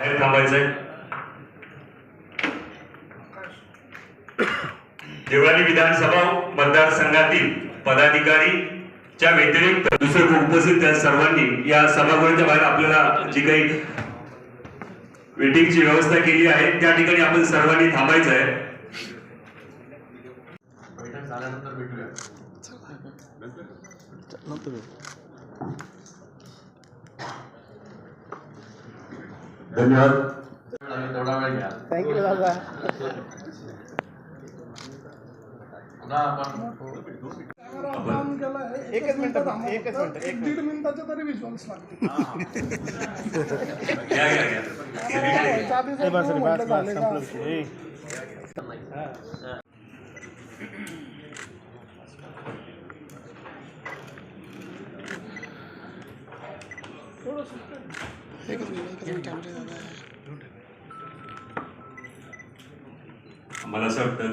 बाहेर थांबायचंय. देवळाली विधानसभा मतदारसंघातील पदाधिकारीच्या व्यतिरिक्त दुसरे उपस्थित त्या सर्वांनी या सभागृहाच्या बाहेर आपल्याला जी काही वेटिंगची व्यवस्था केली आहे त्या ठिकाणी आपण सर्वांनी थांबायचं आहे झाल्यानंतर भेटूया. धन्यवाद. तेवढा वेळ घ्या थँक्यू दादा एकच मिनिटं फक्त, एकच मिनिटं, एक दीड मिनिटाचे तरी मला असं वाटतं